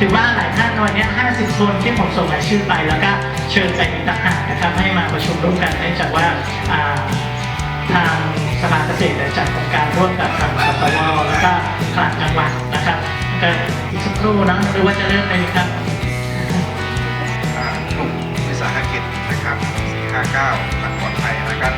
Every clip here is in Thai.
ถือว่าหลายท่านวันนี้ 50 คนที่ผมส่งรายชื่อไป แล้วก็เชิญไปอีกต่างหากนะครับให้มาประชุมร่วมกันเนื่องจากว่าทางสภาเกษตรจัดโครงการร่วมกับทางสตวแล้วก็คลังจังหวัดนะครับก็อีกสักครู่นะหรือว่าจะเริ่มเลยครับกลุ่มวิสาหกิจนะครับ 459พันปลอดภัยนะครับ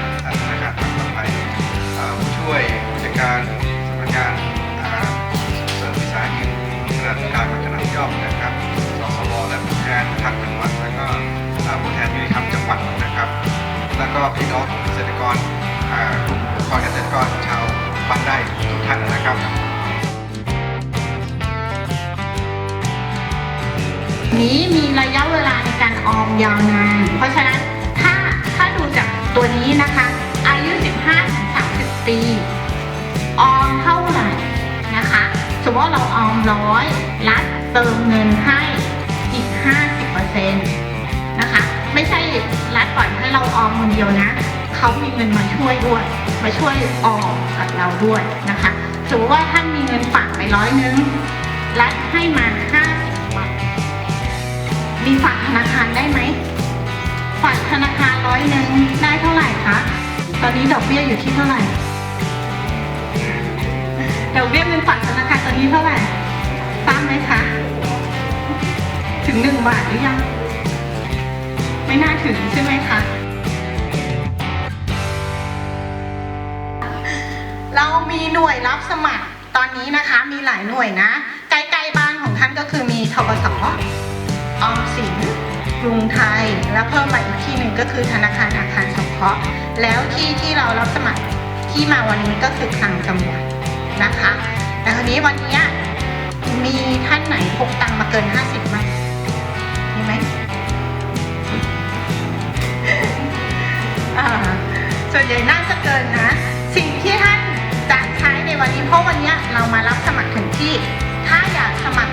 ก็พี่น้องเกษตรกรกลุ่มองค์กรเกษตรกรชาวบ้านไร่ทุกท่านนะครับนี้มีระยะเวลาในการออมยาวนาน เพราะฉะนั้นถ้าถ้าดูจากตัวนี้นะคะ อายุ 15-30 ปี ออมเท่าไหร่นะคะ สมมติว่าเราออมร้อยรัฐเติมเงินให้อีก 50% ไม่ใช่รัฐปล่อยให้เราออมคนเดียวนะเขามีเงินมาช่วยด้วย มาช่วยออมกับเราด้วยนะคะสมมติว่าท่านมีเงินฝากไปร้อยนึงรัฐให้มา50บาทมีฝากธนาคารได้ไหมฝากธนาคารร้อยหนึ่งได้เท่าไหร่คะตอนนี้ดอกเบี้ยอยู่ที่เท่าไหร่ดอกเบี้ยเงินฝากธนาคารตอนนี้เท่าไหร่ทราบไหมคะ ถึงหนึ่งบาทหรือยัง ไม่น่าถึงใช่ไหมคะ เรามีหน่วยรับสมัครตอนนี้นะคะมีหลายหน่วยนะใกล้ๆบ้านของท่านก็คือมีทกสออมสินกรุงไทย แล้วเพิ่มมาอีกที่หนึ่งก็คือธนาคารอาคารสงเคราะห์แล้วที่ที่เรารับสมัครที่มาวันนี้ก็คือคลังจังหวัดนะคะ แต่คราวนี้วันนี้มีท่านไหนพกตังมาเกิน 50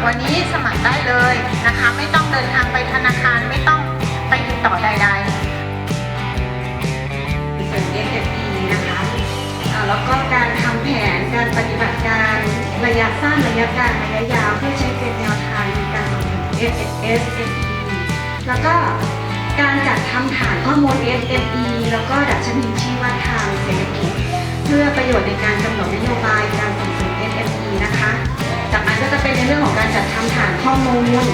วันนี้สมัครได้เลยนะคะ ไม่ต้องเดินทางไปธนาคารไม่ต้องไปติดต่อใดส่วน SFE นะคะแล้วก็การทำแผนการปฏิบัติการระยะสั้นระยะกลางระยะยาวเพื่อใช้เป็นแนวทางในการ FSE แล้วก็การจัดทำฐานข้อมูล SME แล้วก็ดัชนีชี้วัดทางเศรษฐกิจ เพื่อประโยชน์ในการกำหนดนโยบายการส่ง มูล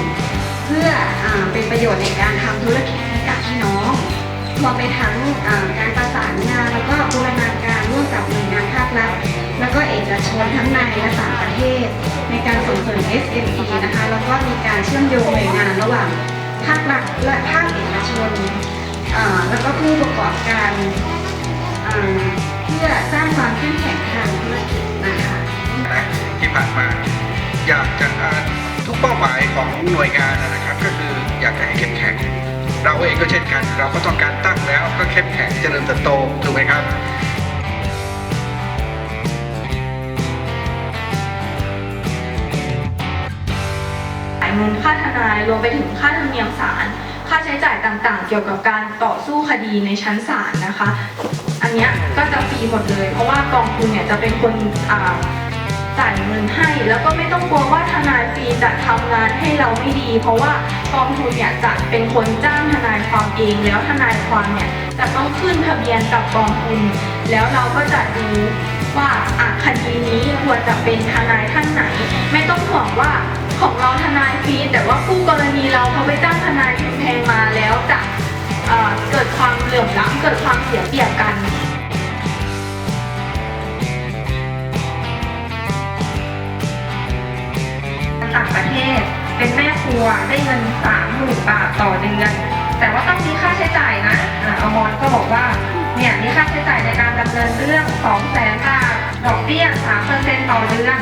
เพื่ออเป็นประโยชน์ในการทำธุรกิจให้กับพี่น้องรวมไปทั้งการประสานงานแล้วก็บูรณาการร่วมกับหน่วยงานภาครัฐแล้วก็เอกชนทั้งในและต่างประเทศ ในการส่งเสริม SME นะคะแล้วก็มีการเชื่อมโยงหน่วยงานระหว่างภาครัฐและภาคเอกชนแล้วก็ผู้ประกอบการเพื่อสร้างความเข้มแข็งทางธุรกิจนะคะที่ผ่านมาอยากจะอ่า ทุกเป้าหมายของหน่วยงานนะครับ ก็คืออยากให้เข้มแข็ง เราเองก็เช่นกัน เราก็ต้องการตั้งแล้วก็เข้มแข็งเจริญเติบโตถูกไหมครับจ่ายเงินค่าทนายรวมไปถึงค่าธรรมเนียมศาลค่าใช้จ่ายต่างๆ เกี่ยวกับการต่อสู้คดีในชั้นศาลนะคะ อันนี้ก็จะฟรีหมดเลย เพราะว่ากองทุนเนี่ยจะเป็นคนอ่า จ่ายเงินให้ แล้วก็ไม่ต้องกลัวว่าทนายฟรีจะทำงานให้เราไม่ดี เพราะว่ากองทุนเนี่ยจะเป็นคนจ้างทนายความเองแล้วทนายความเนี่ยจะต้องขึ้นทะเบียนกับกองทุน แล้วเราก็จะดูว่าอะคดีนี้ควรจะเป็นทนายท่านไหน ไม่ต้องห่วงว่าของเราทนายฟรีแต่ว่าคู่กรณีเราเขาไปจ้างทนายแพงๆมาแล้วจะเเกิดความเหลื่อมล้ำเกิดความเสียเปรียบกัน งินสามหมื่นบาทต่อเดือน แต่ว่าต้องมีค่าใช้จ่ายนะออมรก็บอกว่าเนี่ยมีค่าใช้จ่ายในการดำเนินเรื่อง2องแสนบาทดอกเบี้ย3เปอร์เซ็นต์ต่อเดือน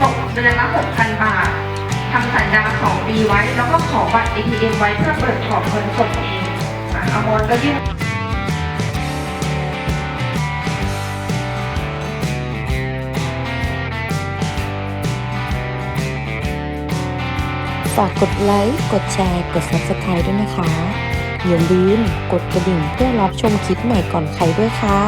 ตกเดือนละ6,000บาททำสัญญาของปีไว้ แล้วก็ขอบัตร ATM ไว้เพื่อเปิดถอนเงินสดเองอ่าอมรก็ยื่น ฝากกดไลค์ กดแชร์ กด Subscribe ด้วยนะคะ อย่าลืมกดกระดิ่งเพื่อรับชมคลิปใหม่ก่อนใครด้วยค่ะ